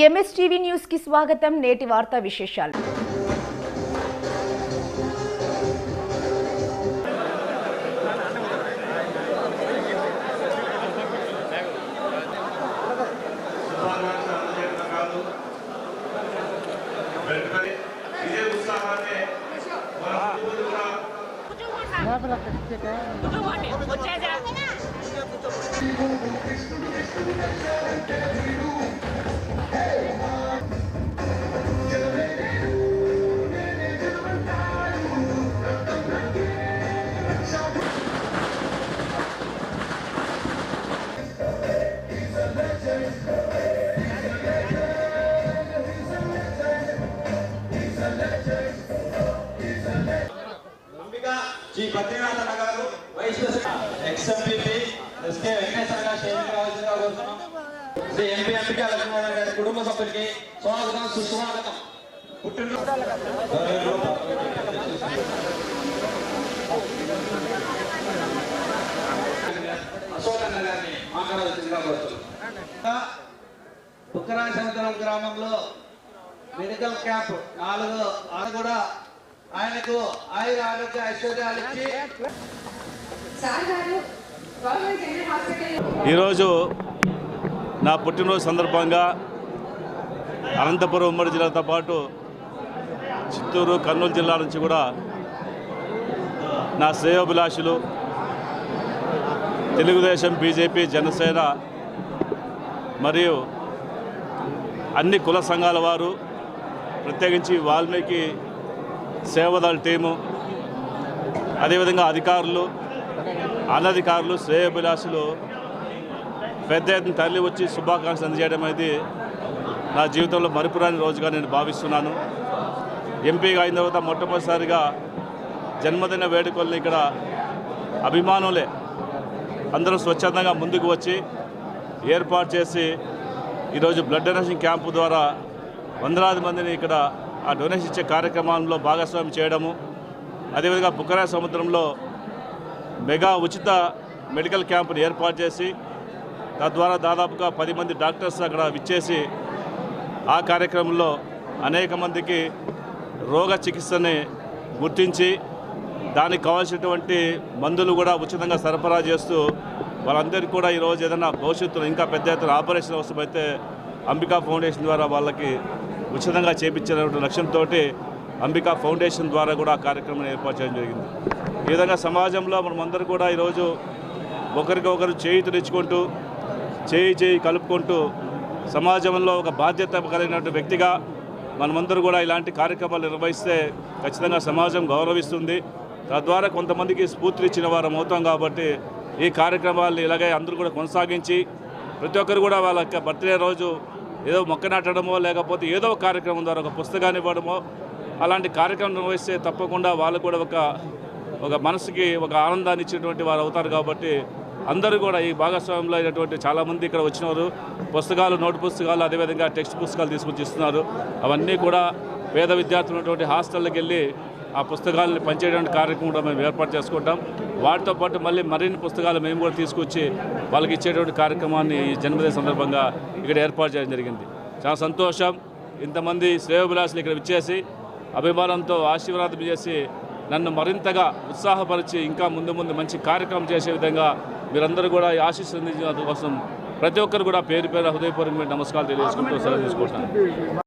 MSTV news కి స్వాగతం నేటి వార్తా విశేషాలు వెంటనే వెంకటేశ్వర కోరుతున్నాం శ్రీ ఎంపీ లక్ష్మీనారాయణ గారి కుటుంబ సభ్యులకి స్వాగతం సుస్వాగతం పుట్టినరోజు గారిని మాట్లాడాల్సిందిగా కోరుతున్నాం బుక్కరాయ సముద్రం గ్రామంలో మెడికల్ క్యాంప్ నాలుగు ఆరు కూడా ఆయనకు ఆయుర ఆరోగ్య ఐశ్వర్యాలు ఇచ్చి సార్ గారు ఈరోజు నా పుట్టినరోజు సందర్భంగా అనంతపురం ఉమ్మడి జిల్లాతో పాటు చిత్తూరు కర్నూలు జిల్లా నుంచి కూడా నా శ్రేయోభిలాషులు తెలుగుదేశం బీజేపీ జనసేన మరియు అన్ని కుల సంఘాల వారు ప్రత్యేకించి వాల్మీకి సేవదళ టీము అదేవిధంగా అధికారులు అనధికారులు శ్రేయోభిలాషులు పెద్ద ఎత్తున తరలి వచ్చి శుభాకాంక్షలు అందజేయడం అనేది నా జీవితంలో మరుపురాని రోజుగా నేను భావిస్తున్నాను. ఎంపీగా అయిన తర్వాత మొట్టమొదటిసారిగా జన్మదిన వేడుకల్ని ఇక్కడ అభిమానులే అందరూ స్వచ్ఛందంగా ముందుకు వచ్చి ఏర్పాటు చేసి ఈరోజు బ్లడ్ డొనేషన్ క్యాంపు ద్వారా వందలాది మందిని ఇక్కడ ఆ డొనేషన్ ఇచ్చే కార్యక్రమంలో భాగస్వామి చేయడము అదేవిధంగా బుకరా సముద్రంలో మెగా ఉచిత మెడికల్ క్యాంపును ఏర్పాటు చేసి తద్వారా దాదాపుగా పది మంది డాక్టర్స్ అక్కడ విచ్చేసి ఆ కార్యక్రమంలో అనేక మందికి రోగ చికిత్సని గుర్తించి దానికి కావాల్సినటువంటి మందులు కూడా ఉచితంగా సరఫరా చేస్తూ వాళ్ళందరికీ కూడా ఈరోజు ఏదైనా భవిష్యత్తులో ఇంకా పెద్ద ఎత్తున ఆపరేషన్ అవసరమైతే అంబికా ఫౌండేషన్ ద్వారా వాళ్ళకి ఉచితంగా చేపించినటువంటి లక్ష్యంతో అంబికా ఫౌండేషన్ ద్వారా కూడా ఆ కార్యక్రమం ఏర్పాటు చేయడం జరిగింది. ఈ విధంగా సమాజంలో మనమందరూ కూడా ఈరోజు ఒకరికొకరు చేయితనిచ్చుకుంటూ చేయి చేయి కలుపుకుంటూ సమాజంలో ఒక బాధ్యత కలిగినటువంటి వ్యక్తిగా మనమందరూ కూడా ఇలాంటి కార్యక్రమాలు నిర్వహిస్తే ఖచ్చితంగా సమాజం గౌరవిస్తుంది. తద్వారా కొంతమందికి స్ఫూర్తినిచ్చిన వారం అవుతాం కాబట్టి ఈ కార్యక్రమాలు ఇలాగే అందరూ కూడా కొనసాగించి ప్రతి ఒక్కరు కూడా వాళ్ళ యొక్క బర్త్డే రోజు ఏదో మొక్క నాటడమో లేకపోతే ఏదో ఒక కార్యక్రమం ద్వారా ఒక పుస్తకాన్ని ఇవ్వడమో అలాంటి కార్యక్రమం నిర్వహిస్తే తప్పకుండా వాళ్ళు కూడా ఒక ఒక మనసుకి ఒక ఆనందాన్ని ఇచ్చినటువంటి వారు అవుతారు కాబట్టి అందరూ కూడా ఈ భాగస్వామ్యంలో అయినటువంటి చాలామంది ఇక్కడ వచ్చినారు పుస్తకాలు నోటు పుస్తకాలు అదేవిధంగా టెక్స్ట్ పుస్తకాలు తీసుకొచ్చి ఇస్తున్నారు అవన్నీ కూడా పేద విద్యార్థులు ఉన్నటువంటి వెళ్ళి ఆ పుస్తకాలను పనిచేయడానికి కార్యక్రమం కూడా మేము ఏర్పాటు చేసుకుంటాం. వాటితో పాటు మళ్ళీ మరిన్ని పుస్తకాలు మేము కూడా తీసుకొచ్చి వాళ్ళకి ఇచ్చేటువంటి కార్యక్రమాన్ని ఈ జన్మదిన సందర్భంగా ఇక్కడ ఏర్పాటు చేయడం జరిగింది. చాలా సంతోషం. ఇంతమంది శ్రేయోభిలాషులు ఇక్కడ విచ్చేసి అభిమానంతో ఆశీర్వాదం చేసి నన్ను మరింతగా ఉత్సాహపరిచి ఇంకా ముందు ముందు మంచి కార్యక్రమం చేసే విధంగా మీరందరూ కూడా ఈ అందించిన కోసం ప్రతి ఒక్కరు కూడా పేరు పేరు హృదయపూర్వకమైన నమస్కారాలు తెలియజేసుకుంటూ సెలవు తీసుకుంటాను